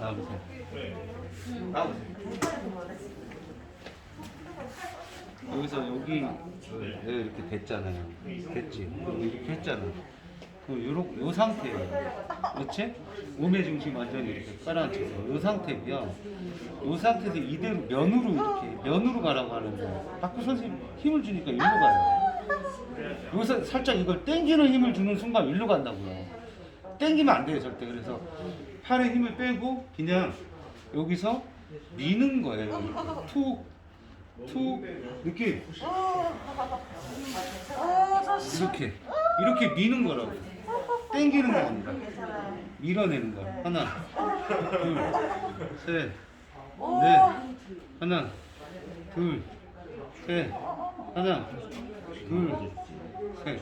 나와보세요. 여기서 여기 이렇게 됐잖아요. 됐지? 이렇게 했잖아. 그 요렇 요 상태예요. 그렇지? 몸의 중심 완전히 이렇게 깔아앉혀서 요 상태고요. 요 상태에서 이대로 면으로 이렇게 면으로 가라고 하는데 자꾸 선생님 힘을 주니까 일로 가요. 여기서 살짝 이걸 당기는 힘을 주는 순간 일로 간다고요. 당기면 안 돼요 절대. 그래서 팔에 힘을 빼고 그냥 여기서 미는 거예요. 툭, 툭 이렇게 이렇게 이렇게 미는 거라고. 거 아니라 밀어내는 거야. 하나, 둘, 셋, 넷, 하나, 둘, 셋, 하나, 둘, 셋. 응?